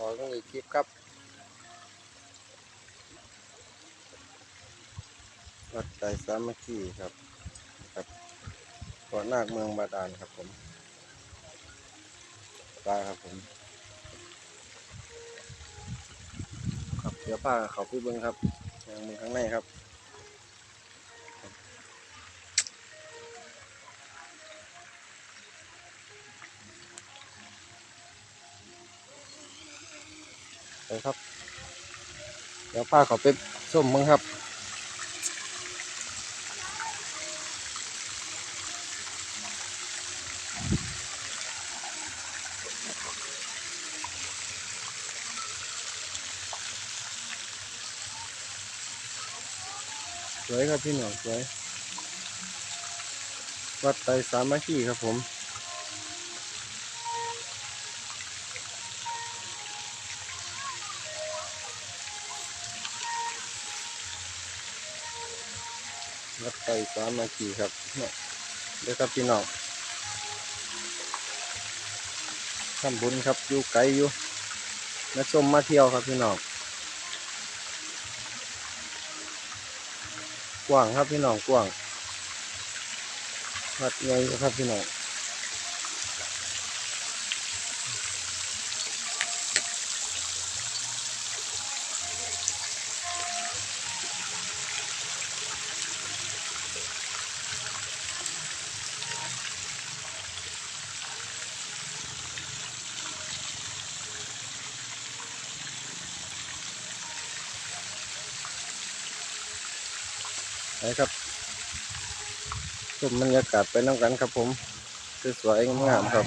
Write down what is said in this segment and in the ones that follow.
ขอต้องอีกคลิปครับวัดใจสามัคคีครับครับก่อนนาคเมืองบาดาลครับผมตาครับผมครับเดี๋ยวป้าเขาพี่เบิ้งครับยังมีข้างในครับ ไปครับ เดี๋ยวป้าเขาไปส้มมึงครับสวยครับพี่หน่องสวย วัดไตสามัคคีครับผม วัดไตรสามาขี่ครับเนี่ยเด้อครับพี่น้องทำบุญครับอยู่ไกลอยู่มาชมมาเที่ยวครับพี่น้องกว้างครับพี่น้องกว้างวัดใหญ่ครับพี่น้อง ไปครับชมบรรยากาศไปน้ำกันครับผมสวยๆงามครับ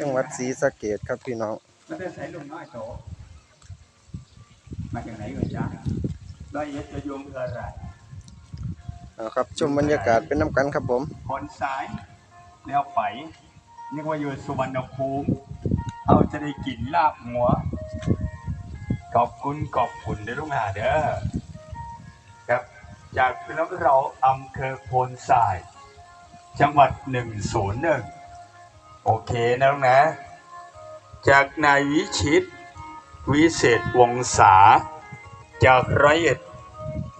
จังหวัดศรีสะเกดครับพี่น้องมันจะใส่ลงน้อยโตมาจากไหนกันจ๊ะร้อยเอ็ดจะโยงเพื่ออะไรเอาครับชมบรรยากาศเป็นน้ำกันครับผมคนซ้ายแนวไฝนึกว่าอยู่สุวรรณภูมิเอาจะได้กินลาบหัว ขอบคุณขอบคุณเด้อลุงหาเด้อครับจากพี่น้องเราอำเภอโพนทราย จังหวัดหนึ่งศูนย์หนึ่ง โอเคนะลุงนะ จากนายวิชิต วิเศษวงศา จากร้อยเอ็ด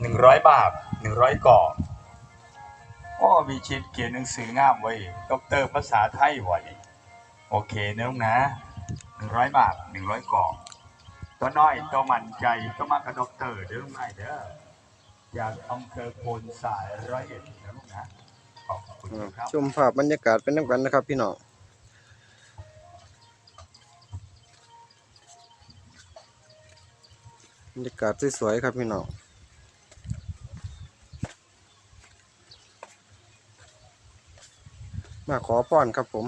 หนึ่งร้อยบาทหนึ่งร้อยก่ออ้อวิชิตเขียนหนังสืองามไว้ด็อกเตอร์ภาษาไทยไว้โอเคนะลุงนะหนึ่งร้อยบาทหนึ่งร้อยก่อตัวน้อยตัวมั่นใจก็มากับด็อกเตอร์เด้อลุงไอ้เด้อจากอำเภอโพนสายร้อยเอ็ดนะลุงนะขอบคุณครับ ชมภาพบรรยากาศเป็นน้ำกันนะครับพี่น้อง รรยากาศสวยๆครับพี่น้องมาขอพรครับผม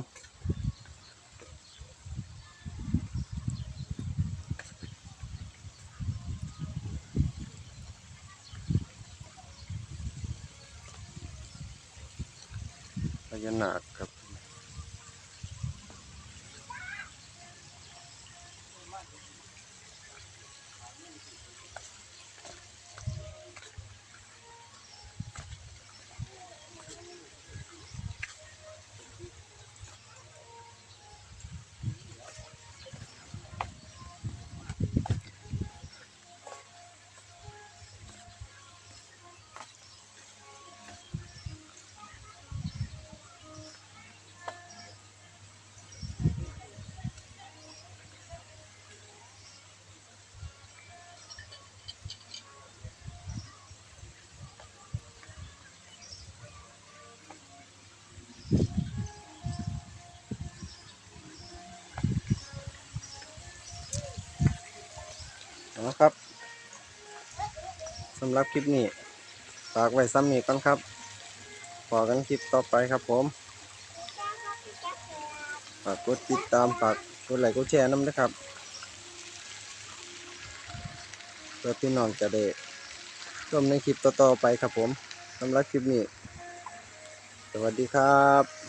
พญานาคครับ สำหรับคลิปนี้ฝากไว้ซ้ำนี้ก่อนครับพอกันคลิปต่อไปครับผมฝากกดติดตามฝากกดไลค์กดแชร์น้ำนะครับเพื่อพี่น้องจะได้ชมในคลิปต่อๆไปครับผมสำหรับคลิปนี้ สวัสดีครับ